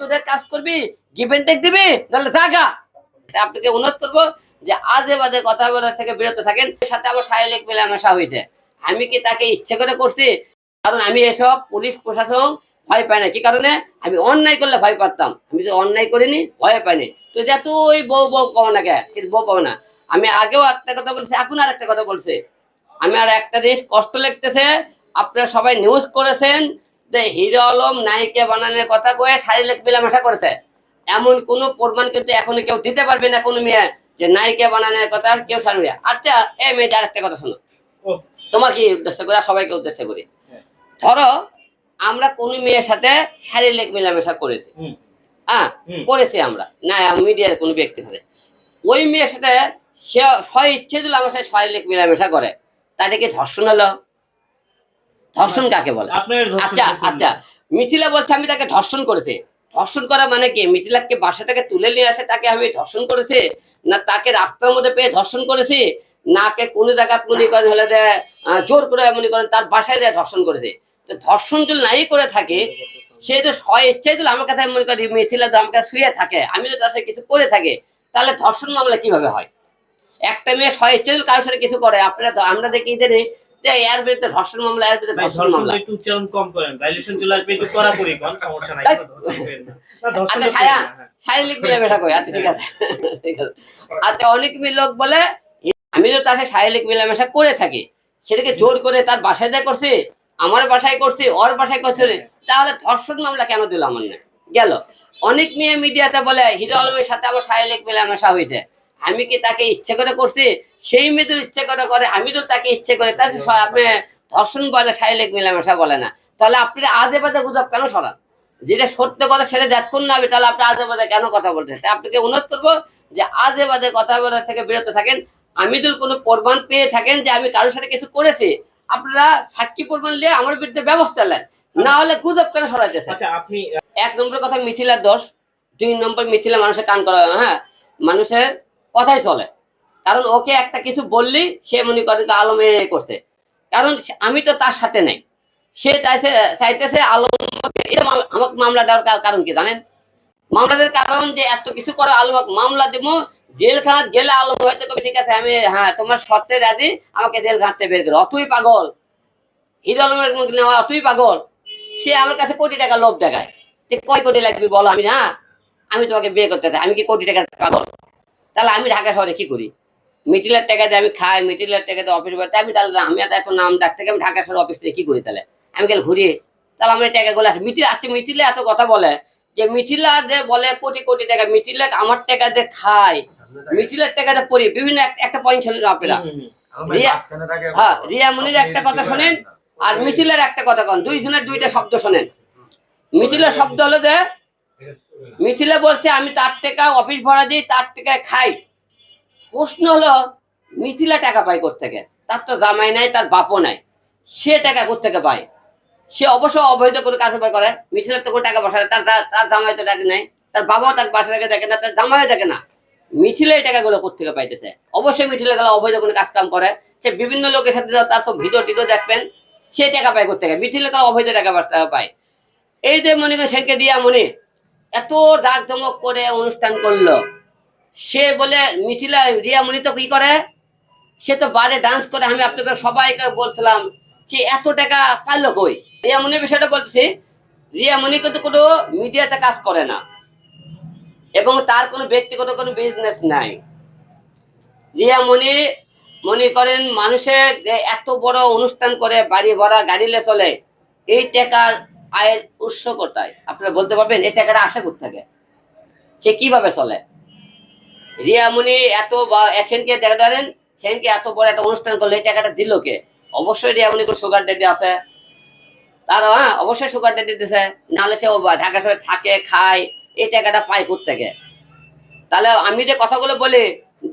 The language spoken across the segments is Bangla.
তোদের কাজ করবি? টেক দিবি? নাহলে আপনাকে অনুরোধ করব যে আজে কথা বলার থেকে বিরত থাকেন। সাথে আমার শারীরিক মেলামেশা হয়েছে আমি কি তাকে ইচ্ছে করে করছি? কারণ আমি এসব পুলিশ, প্রশাসন ভয় পাই না। কি কারণে? আমি অন্যায় করলে ভয় পারতাম। আমি তো অন্যায় করিনি, ভয় পাইনি তো যত তুই বউ বউ পাবো না কে? কিন্তু বউ পাবো না। আমি আগেও একটা কথা বলছি, এখন আর একটা কথা বলছি। আমি আর একটা জিনিস কষ্ট লাগতেছে। আপনারা সবাই নিউজ করেছেন। যে হিরো আলম নায়িকা বানানোর কথা কয়ে শারীরিক মেলামেশা করেছে। এমন কোনো প্রমাণ কিন্তু এখনও কেউ দিতে পারবে না কোনো মেয়ে যে নায়িকা বানানোর কথা কেউ আচ্ছা কথা শোনো। তোমাকে উদ্দেশ্য করে? সবাইকে উদ্দেশ্য করি। হ্যাঁ। ধরো আমরা কোনো মেয়ের সাথে শারীরিক মেলামেশা করেছি। হ্যাঁ করেছি আমরা। না মিডিয়ার কোনো ব্যক্তির সাথে ওই মেয়ের সাথে সে স্ব ইচ্ছে দিল আমার সাথে শারীরিক মেলামেশা করে। তাকে কি ধর্ষণ হলো? ধর্ষণ কাকে বলে? আচ্ছা আচ্ছা মিথিলা বলছে আমি তাকে ধর্ষণ করেছে। ধর্ষণ করা মানে কি? মিথিলাকে বাসা থেকে তুলে নিয়ে আসে তাকে আমি ধর্ষণ করেছে? না তাকে রাস্তার মধ্যে পেয়ে ধর্ষণ করেছি? নাকে কোনো জায়গা মনে করেন হলে জোর করে মনে করেন তার বাসায় দেয় ধর্ষণ করেছে। তো ধর্ষণ যদি নাই করে থাকে সে তো স্ব ইচ্ছাই দিল আমার কাছে মনে করি মিথিলা তো আমার কাছে শুয়ে থাকে আমি তো তার কিছু করে থাকে তাহলে ধর্ষণ মামলা কীভাবে হয়? একটা মেয়ে স্ব ইচ্ছা দিল কারোর সাথে কিছু করে আপনারা তো- আমরা দেখি ইদানিং এর বিরুদ্ধে ধর্ষণ মামলা এর বিরুদ্ধে ধর্ষণ মামলা। একটু উচ্চারণ কম করেন। ভাইলেশন চলে আসবে একটু কড়াকড়ি করেন সমস্যা নাই। তাই- কোনো ধর্ষণ করেন না। না, ধর্ষণ আচ্ছা তো ছায়া করেন না, হ্যাঁ। মেলামেশা করে আচ্ছা ঠিক আছে। ঠিক আছে। আচ্ছা অনেক লোক বলে আমি তো তার সাথে শারীরিক মেলামেশা করে থাকি। সেটাকে জোর করে তার বাসায় যা করছি আমার বাসায় করছি ওর বাসায় করছি তাহলে ধর্ষণ মামলা কেন দিল আমার? না গেল। অনেক মেয়ে মিডিয়াতে বলে হিরো আলমের সাথে আমার শারীরিক মেলামেশা হয়েছে আমি কি তাকে ইচ্ছে করে করছি? সেই মেয়েদের ইচ্ছে করে করে আমি তো তাকে ইচ্ছে করে। তার আপনি ধর্ষণ বলে শারীরিক মেলামেশা বলে না। তাহলে আপনি আজে বাজে গুজব কেন সরান যেটা সত্য কথা সেটা দেখুন না হবে তাহলে আপনি আজে বাজে কেন কথা বলতে আপনাকে অনুরোধ করব যে আজে বাজে কথা বলার থেকে বিরত থাকেন। আমি যদি কোনো প্রমাণ পেয়ে থাকেন যে আমি কারোর সাথে কিছু করেছি। আপনারা সাক্ষী প্রমাণ নিয়ে আমার বিরুদ্ধে ব্যবস্থা নেন। না হলে গুজব কেন সরাইতেছে আচ্ছা আপনি এক নম্বর কথা মিথিলার দোষ। দুই নম্বর মিথিলা মানুষের কান করা হ্যাঁ মানুষের কথাই চলে। কারণ ওকে একটা কিছু বললি সে মনে করে আলম এ করছে। কারণ আমি তো তার সাথে নাই। সে চাইছে চাইতেছে আলম আমাকে মামলা দেওয়ার কারণ কি জানেন? মামলাদের কারণ যে এত কিছু করে, আলম মামলা দিব। জেলখানা গেলে আলম হয়তো কবে ঠিক আছে, আমি হ্যাঁ তোমার শর্তে রাজি, আমাকে জেল ঘাটতে বের করে। অতই পাগল। হিরো আলমের নেওয়া অতই পাগল। সে আমার কাছে কোটি টাকা লোভ দেখায়। কয় কোটি লাগবে বলো আমি না আমি তোমাকে বিয়ে করতে চাই। আমি কি কোটি টাকা পাগল? তাহলে আমি ঢাকা শহরে কি করি? মিটিলের টাকা দিয়ে আমি খাই মিটিলের টাকা দিয়ে অফিস করতে আমি তাহলে আমি এত নাম ডাক থেকে আমি ঢাকা শহরে অফিস থেকে কি করি তাহলে? আমি গেলে ঘুরি। তাহলে আমার টাকা গুলো আসে। মিটিল আজকে মিটিলে এত কথা বলে যে মিথিলা যে বলে কোটি কোটি টাকা মিথিলা আমার টাকা দিয়ে খায় মিথিলের টাকা দিয়ে পড়ি। বিভিন্ন একটা পয়েন্ট শুনেন আপনারা। হ্যাঁ রিয়া মুনির একটা কথা শোনেন আর মিথিলের একটা কথা কন। দুই দুইজনের দুইটা শব্দ শোনেন। মিথিলের শব্দ হলো যে মিথিলা বলছে আমি তার টাকা অফিস ভাড়া দিই তার টাকায় খাই। প্রশ্ন হলো মিথিলা টাকা পায় থেকে তার তো জামাই নাই তার বাপও নাই। সে টাকা থেকে পায়? সে অবশ্য অবৈধ কোনো কাজ করে। মিথিলার তো কোনো টাকা নেই, তার তার- জামাই তো টাকা নেই তার বাবাও তার বাসা থেকে দেখে না তার জামাইও দেখে না। মিথিলা এই টাকাগুলো কোথেকে পাইতেছে? অবশ্যই মিথিলা তাহলে অবৈধ কোনো কাজ কাম করে। সে বিভিন্ন লোকের সাথে তার তো ভিডিও টিডিও দেখবেন সে টাকা পায় কোথেকে মিথিলা তার অবৈধ টাকা পায়। এই যে মনে করেন সেকে দিয়া মনে এত ধমক করে অনুষ্ঠান করল। সে বলে, মিথিলা, রিয়া মনি তো কি করে? সে তো বারে ডান্স করে। আমি আপনাদের সবাইকে বলছিলাম যে, এত টাকা পাইলো কই? রিয়া মনির বিষয়টা বলতেছি। রিয়া মনি কিন্তু কোনো মিডিয়াতে কাজ করে না। এবং তার কোনো ব্যক্তিগত কোনো বিজনেস নাই। রিয়া মনি মনে করেন, মানুষের এত বড় অনুষ্ঠান করে, বাড়ি ভরা গাড়িলে চলে, এই টাকার আয়ের উৎস কোথায়? আপনারা বলতে পারবেন এই টাকাটা আসে থেকে সে কীভাবে চলে? রিয়ামণি এত বা এখানকে দেখা ধরেন সেখানকে এত বড় একটা অনুষ্ঠান করল, এই টাকাটা দিল কে? অবশ্যই রিয়ামণি কোনো সুগার ডেডি আছে। তার হ্যাঁ অবশ্যই সুগার ডেডি দিছে। নাহলে সে ঢাকা শহরে থাকে, খায়, এই টাকাটা পায় থেকে তাহলে আমি যে কথাগুলো বলি,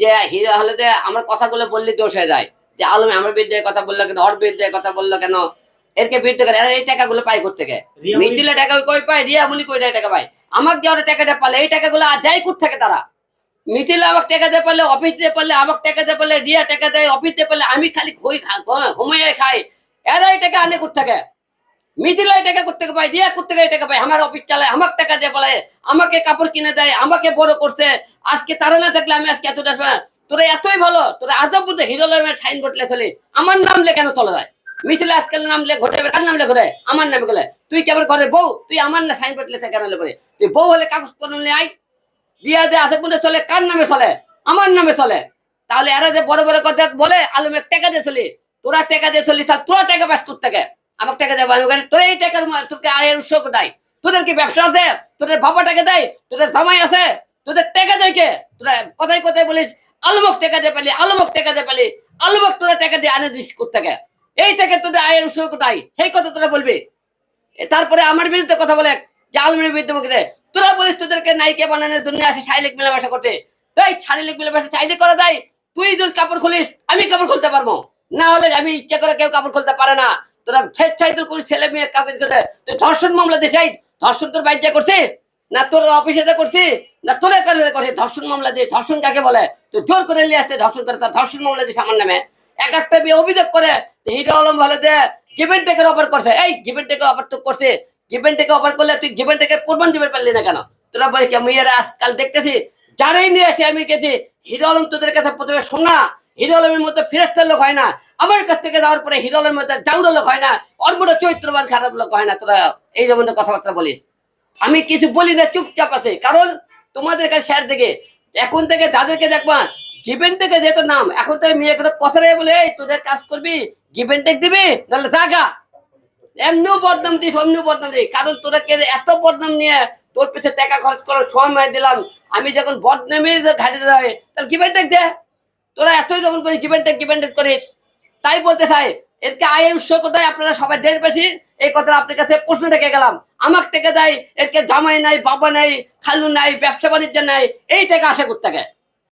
যে হিরো হলে যে আমার কথাগুলো বললে দোষ হয়ে যায়। যে আলমে আমার বিরুদ্ধে কথা বলল কেন, ওর বিরুদ্ধে কথা বলল কেন? এরকে বিরুদ্ধে কেন এরা এই টাকাগুলো পায় রিয়া মুনি- মিটিলে টাকা কই পায়? রিয়া মুনি কই টাকা পায়? আমাকে যে টাকাটা পালে এই টাকাগুলো আর যাই কোথ থেকে তারা? মিটিলে আমাকে টাকা দিয়ে পারলে অফিস দিয়ে পারলে আমাকে টাকা দিয়ে পারলে রিয়া টাকা দেয় অফিস দিয়ে পারলে আমি খালি খই ঘুমিয়ে খাই। এরা এই টাকা আনে কোথ থাকে মিথিলা এই টাকা করতে পাই রিয়া করতে এই টাকা পাই আমার অফিস চালায় আমার টাকা দিয়ে বলে আমাকে কাপড় কিনে দেয় আমাকে বড় করছে। আজকে তারা না থাকলে আমি আজকে এতটা তোরা এতই ভালো তোরা আজব বুঝে হিরো লেমের সাইন বোর্ড চলিস। আমার নাম লে কেন চলে যায়। মিথিলা আজকাল নাম লে ঘটে কার নাম লে ঘটে আমার নামে গেলে। তুই কেবল ঘরে বউ? তুই আমার না সাইন তুই বউ হলে কাগজ কলম নিয়ে আই বিয়া আছে বুঝে চলে, কার নামে চলে? আমার নামে চলে। তাহলে এরা যে বড় বড় কথা বলে টাকা দিয়ে চলি। তোরা টাকা দিয়ে চলি তাহলে তোরা টাকা পাস করতে থাকে আমার টাকা দেয় তোরা এই টাকার তোকে আয়ের উৎস কোথায়? তোদের কি ব্যবসা আছে? তোদের বাবা টাকা দেয়? তোদের জামাই আছে? তোদের টাকা দেয় কে? তোরা কোথায় কোথায় বলিস, আলমক টাকা দিয়ে পেলি, আলমক টাকা দিয়ে পেলি, আলমক তোরা টাকা দিয়ে আনে দিস করতে কোথেকে এই থেকে তোদের আয়ের উৎস কোথায়? সেই কথা তোরা বলবি। তারপরে আমার বিরুদ্ধে কথা বলে আলমের বিরুদ্ধে মুখে দেয় তোরা বলিস তোদেরকে নায়িকা বানানোর জন্য আসে শারীরিক মেলামেশা করতে। তাই শারীরিক মেলামেশা চাইলে করা যায়। তুই যদি কাপড় খুলিস, আমি কাপড় খুলতে পারব। না হলে আমি ইচ্ছা করে কেউ কাপড় খুলতে পারে না। তোরা স্বেচ্ছায় করিস, ছেলে মেয়ে কাউকে দিতে তুই ধর্ষণ মামলা দিয়ে চাই ধর্ষণ তোর বাইরে করছে, না তোর অফিসে করছি, না তোরে করে করছে। ধর্ষণ মামলা দিয়ে, ধর্ষণ কাকে বলে? তুই জোর করে নিয়ে আসতে ধর্ষণ করে তার ধর্ষণ মামলা দিয়ে আমার নামে এক একটা অভিযোগ করে আলম যে গিভেন টেকের অফার করছে। এই গিভেন টেকের অফার তো করছে। গিভেন অফার করলে তুই গিভেন টেকের প্রমাণ দিতে পারলি না কেন? তোরা বলে আজকাল দেখতেছি, যারাই নিয়ে আমি গেছি আলম তোদের কাছে প্রথমে শোনা। মধ্যে ফেরেস্তার লোক হয় না। আমার কাছ থেকে যাওয়ার পরে হিরো মধ্যে জাউরা লোক হয় না। ওর চরিত্রবান খারাপ লোক হয় না। তোরা এই কথাবার্তা বলিস। আমি কিছু বলি না, চুপচাপ আছে। কারণ তোমাদের কাছে স্যার থেকে এখন থেকে যাদেরকে দেখবা গিভেন থেকে যেহেতু নাম, এখন থেকে মেয়ে কথা নেই বলে, এই, তোদের কাজ করবি? গিভেন টেক দিবি? নাহলে জাগা এমনিও বদনাম দিস, অমনিও বদনাম দিই কারণ তোরা কে এত বদনাম নিয়ে তোর পিছে টাকা খরচ করার সময় দিলাম। আমি যখন বদনামের ঘাটে যাই, তাহলে গিভেন টেক দে। তোরা এতই যখন করিস গিভেন টেক গিভেন টেক করিস। তাই বলতে চাই এরকে আয়ের উৎস কোথায়? আপনারা সবাই দেড় বেশি। এই কথাটা আপনার কাছে প্রশ্ন রেখে গেলাম। আমার থেকে দেয় এরকে জামাই নাই, বাবা নাই, খালু নাই, ব্যবসা বাণিজ্য নাই, এই থেকে আশা করতে থাকে।